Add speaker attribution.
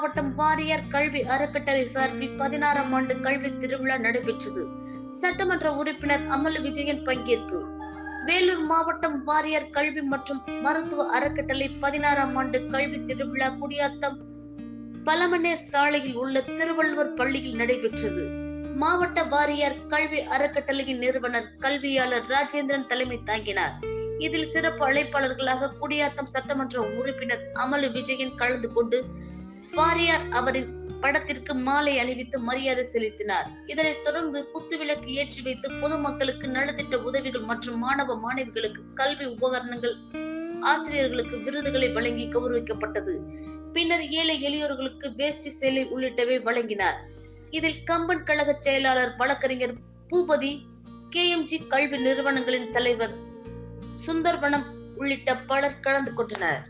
Speaker 1: மாவட்டம் வாரியர் கல்வி அறக்கட்டளை சார்பில் பதினாறாம் ஆண்டு கல்வி திருவிழா நடைபெற்றது. சட்டமன்ற உறுப்பினர் அமல் விஜயன் பங்கேற்பு. வேலூர் மாவட்டம் வாரியர் கல்வி மற்றும் மருத்துவ அறக்கட்டளை பதினாறாம் ஆண்டு கல்வி திருவிழா குடியாத்தம் பலமனேர் சாலையில் உள்ள திருவள்ளுவர் பள்ளியில் நடைபெற்றது. மாவட்ட வாரியார் கல்வி அறக்கட்டளையின் நிறுவனர் கல்வியாளர் ராஜேந்திரன் தலைமை தாங்கினார். இதில் சிறப்பு அழைப்பாளர்களாக குடியாத்தம் சட்டமன்ற உறுப்பினர் அமலு விஜயன் கலந்து கொண்டு வாரியார் அவரின் படத்திற்கு மாலை அணிவித்து மரியாதை செலுத்தினார். இதனைத் தொடர்ந்து குத்துவிளக்கு ஏற்றி வைத்து பொதுமக்களுக்கு நலத்திட்ட உதவிகள் மற்றும் மாணவ மாணவிகளுக்கு கல்வி உபகரணங்கள் ஆசிரியர்களுக்கு விருதுகளை வழங்கி கௌரவிக்கப்பட்டது. பின்னர் ஏழை எளியோர்களுக்கு வேஷ்டி சேலை உள்ளிட்டவை வழங்கினார். இதில் கம்பன் கழக செயலாளர் வழக்கறிஞர் பூபதி கே எம்ஜி கல்வி நிறுவனங்களின் தலைவர் சுந்தர்வனம் உள்ளிட்ட பலர் கலந்து கொண்டனர்.